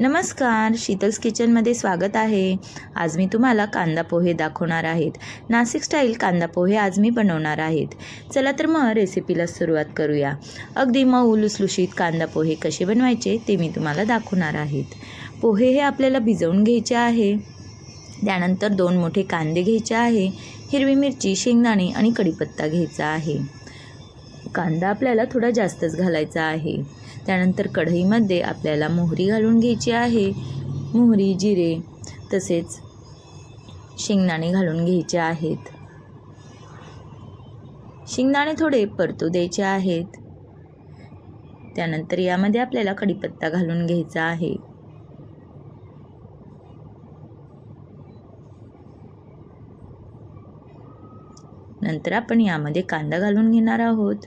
नमस्कार शीतल्स किचनमध्ये स्वागत आहे. आज मी तुम्हाला कांदा पोहे दाखवणार आहेत. नाशिक स्टाईल कांदा पोहे आज मी बनवणार आहेत. चला तर मग रेसिपीला सुरुवात करूया. अगदी मऊ लुसलुशीत कांदा पोहे कसे बनवायचे ते मी तुम्हाला दाखवणार आहेत. पोहे हे आपल्याला भिजवून घ्यायचे आहे. त्यानंतर दोन मोठे कांदे घ्यायचे आहे. हिरवी मिरची शेंगदाणे आणि कढीपत्ता घ्यायचा आहे. कांदा आपल्याला थोडा जास्तच घालायचा आहे. त्यानंतर कढईमध्ये आपल्याला मोहरी घालून घ्यायची आहे. मोहरी जिरे तसेच शेंगदाणे घालून घ्यायचे आहेत. शेंगदाणे थोडे परतू द्यायचे आहेत. त्यानंतर यामध्ये आपल्याला कढीपत्ता घालून घ्यायचा आहे. नंतर आपण यामध्ये कांदा घालून घेणार आहोत.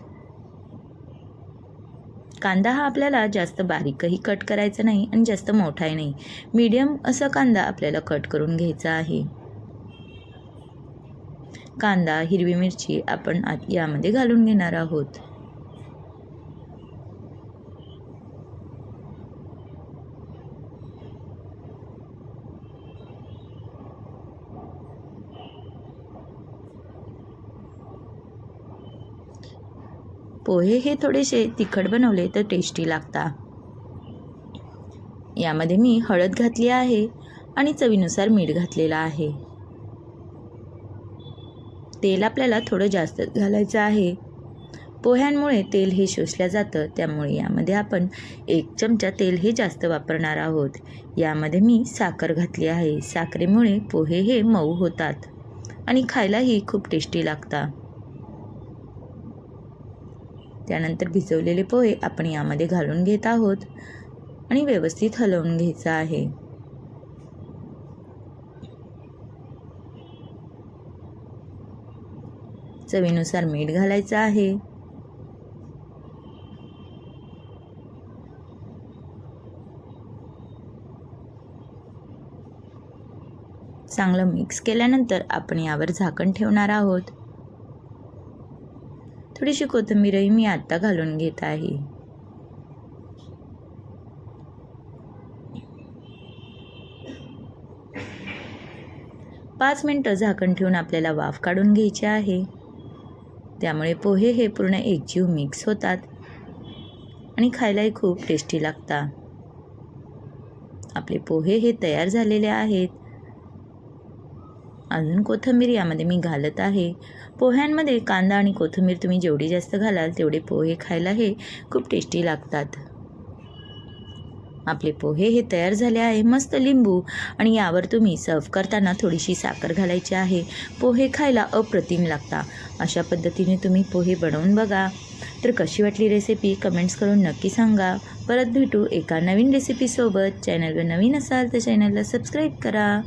कांदा हा आपल्याला जास्त बारीकही कट करायचा नाही आणि जास्त मोठाही नाही. मीडियम असा कांदा आपल्याला कट करून घ्यायचा आहे. कांदा हिरवी मिरची आपण आत यामध्ये घालून घेणार आहोत. पोहे हे थोडेसे तिखट बनवले तर टेस्टी लागता. यामध्ये मी हळद घातली आहे आणि चवीनुसार मीठ घातलेलं आहे. तेल आपल्याला थोडं जास्त घालायचं आहे. पोह्यांमुळे तेल हे शोषलं जातं त्यामुळे यामध्ये आपण एक चमचा तेल हे जास्त वापरणार आहोत. यामध्ये मी साखर घातली आहे. साखरेमुळे पोहे हे मऊ होतात आणि खायलाही खूप टेस्टी लागतात त्यानंतर भिजवलेले पोहे आपण यामध्ये घालून घेत आहोत आणि व्यवस्थित हलवून घ्यायचं आहे. चवीनुसार मीठ घालायचं आहे. चांगलं मिक्स केल्यानंतर आपण यावर झाकण ठेवणार आहोत. थोडीशी कोथिंबीरही मी आत्ता घालून घेत आहे. पाच मिनटं झाकण ठेवून आपल्याला वाफ काढून घ्यायची आहे. त्यामुळे पोहे हे पूर्ण एकजीव मिक्स होतात. आणि खायलाही खूप टेस्टी लागतात. आपले पोहे हे तयार झालेले आहेत. अजून कोथिंबीर यामध्ये मी घालत आहे. पोह्यांमध्ये कांदा आणि कोथिंबीर तुम्ही जेवढी जास्त घालाल तेवढे पोहे खायला हे खूप टेस्टी लागतात. आपले पोहे हे तयार झाले आहे. मस्त लिंबू आणि यावर तुम्ही सर्व करताना थोडीशी साखर घालायची आहे. पोहे खायला अप्रतिम लागता. अशा पद्धतीने तुम्ही पोहे बनवून बघा. तर कशी वाटली रेसिपी कमेंट्स करून नक्की सांगा. परत भेटू एका नवीन रेसिपीसोबत चॅनलवर नवीन असाल तर चॅनलला सबस्क्राईब करा.